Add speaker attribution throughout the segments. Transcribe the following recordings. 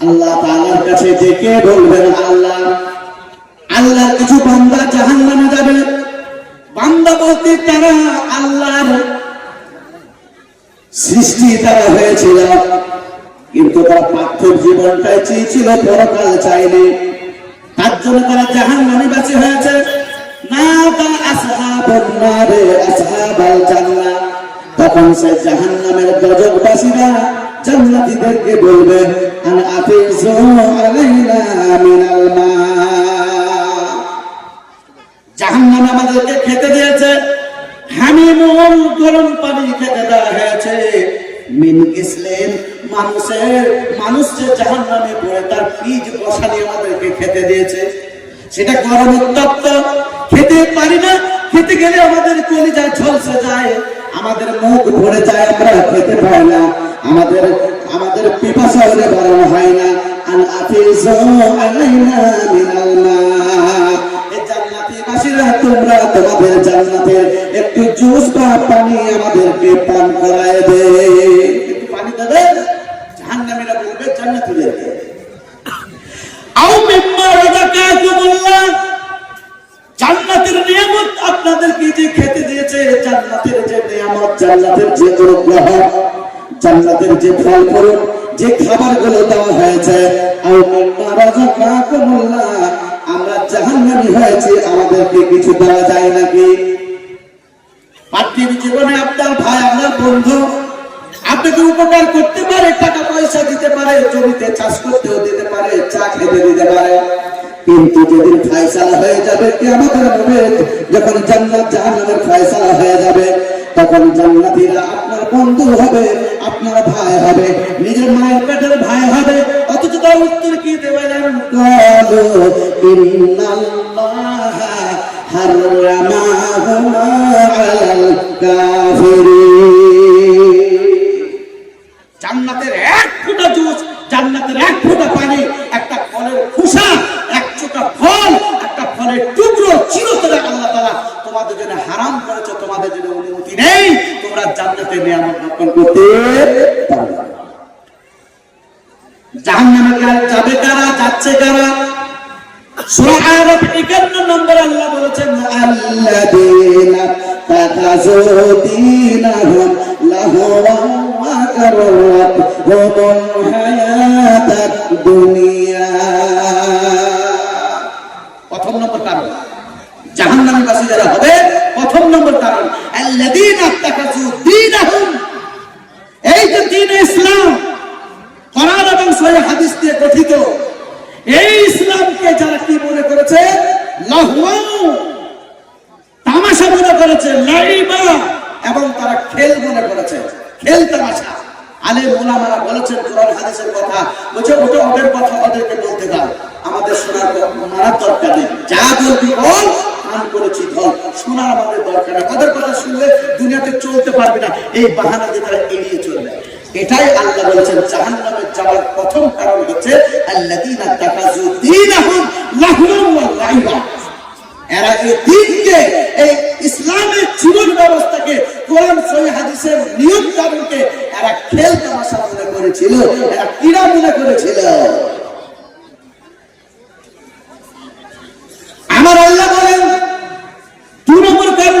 Speaker 1: আল্লাহ তাআলার আল্লাহর সৃষ্টি হয়েছিল কিন্তু তারা পার্থিব জীবনটাই চেয়েছিল পরকাল চাইলে তার জন্য তারা জাহান নামে হয়েছে তখন সে জাহান নামের গজববাসীরা জান্নাতীদেরকে বলবে আমাদেরকে খেতে দিয়েছে। হামিমুল গরম পানি খেতে দেওয়া হয়েছে। আমাদের আমাদের মুখ ভরে যায়, আমরা খেতে পাই না, আমাদের আমাদের পিপাসা হলে হয় না। তোমরা তোমাদের জান্নাতের একটু জুস বা পানি আমাদেরকে পান করায় দে একটু পানি দেবে জাহান্নামীরা বলবে জান্নাতীদেরকে আও মিম্মা রাযাকাকুমুল্লাহ জান্নাতের নিয়ামত আপনাদেরকে যে খেতে দিয়েছে জান্নাতের যে নিয়ামত, জান্নাতের যে অনুগ্রহ, জান্নাতের যে ফল ফলন, যে খাবারগুলো দেওয়া হয়েছে, আও মিম্মা রাযাকাকুমুল্লাহ আমরা জাহান্নামী হয়েছে, আমাদেরকে কিছু দেওয়া যায় নাকি? পার্থিব জীবনে আপনার ভাই, আপনার বন্ধু আপনাকে উপকার করতে পারে, টাকা পয়সা দিতে পারে, জমিতে চাষ করতেও দিতে পারে চা খেতে দিতে পারে। কিন্তু যেদিন ফয়সালা হয়ে যাবে কি আমাদের হবে যখন জান্নাত জাহান্নামের ফয়সালা হয়ে যাবে, তখন জান্নাতীরা আপনার বন্ধু হবে, আপনার ভাই হবে, নিজের মায়ের পেটের ভাই হবে। অথচ তার উত্তর কি দেবে জানেন কালু ইন্নাল্লাহা জান্নাতের এক ফোঁটা জুস জান্নাতের এক ফোঁটা পানি একটা ফলের খোসা এক চোটা ফল একটা ফলের টুকরো চিরতরে আল্লাহ তাআলা তোমাদের জন্য হারাম করেছে, তোমাদের জন্য অনুমতি নেই, তোমরা ভক্ষণ করতে যাবে কারা, যাচ্ছে কারা? সূরা আরাফ 51 নম্বর আল্লাহ বলেছেন, আল্লাযীনা তাখাযু দীনাহুম লাহওয়ান ওয়া গাররাতহুমুল হায়াতাদ দুনিয়া। প্রথম নম্বর কারণ। জাহান্নামী বাসী যারা হবে প্রথম নম্বর কারণ, আল্লাযীনা তাখাযু দীনাহুম। এই যে দ্বীন ইসলাম, কোরআন এবং সহিহ হাদিস দিয়ে গঠিত, এই ইসলামকে যারা কি মনে করেছে? লাহওয়ান তামাশা মনে করেছে, লাইবা। এবং তারা খেল মনে করেছে, খেল তামাশা। আলে মোলামারা বলেছেন, কোরআন হাদিসের কথা বলছে ওটা ওদের কথা ওদেরকে বলতে দাও আমাদের শোনার দ- মানার দরকার নেই যা বলবি বল কান করেছি ধর আমাদের দরকার নেই ওদের কথা শুনলে দুনিয়াতে চলতে পারবে না। এই বাহানা দিয়ে তারা এড়িয়ে চলবে। এটাই আল্লাহ বলেছেন জাহান্নামে যাওয়ার প্রথম কারণ হচ্ছে এরা এই দিনকে, এই ইসলামের জীবন ব্যবস্থাকে, কোরআন, সহি হাদিসের নিয়ম কানুনকে এরা খেল তামাশা মনে করেছিল, এরা ক্রীড়া মনে করেছিল আমার আল্লাহ বলেন দুই নম্বর কারণ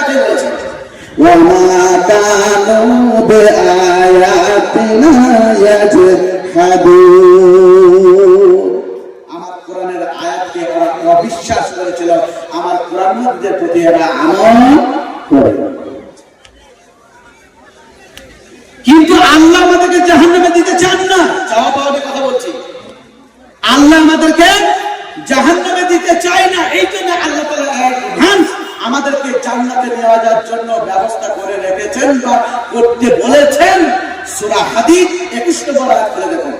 Speaker 1: وما كانوا بآياتنا يجحدون আমার কোরআনের আয়াতকে ওরা অবিশ্বাস করেছিল আমার কোরআন মধ্যে প্রতি এরা আমল করে জাহান্নামে দিতে চান না
Speaker 2: চাওয়া পাওয়া নিয়ে কথা বলছি
Speaker 1: আল্লাহ আমাদেরকে জাহান্নামে দিতে চায় না এই জন্য আল্লাহ তাআলা অ্যাডভান্স আমাদেরকে জান্নাতে নেওয়া যাওয়ার জন্য ব্যবস্থা করে রেখেছেন বা করতে বলেছেন। সুরা হাদিদ 21 নম্বর আয়াত খুলে দেখুন।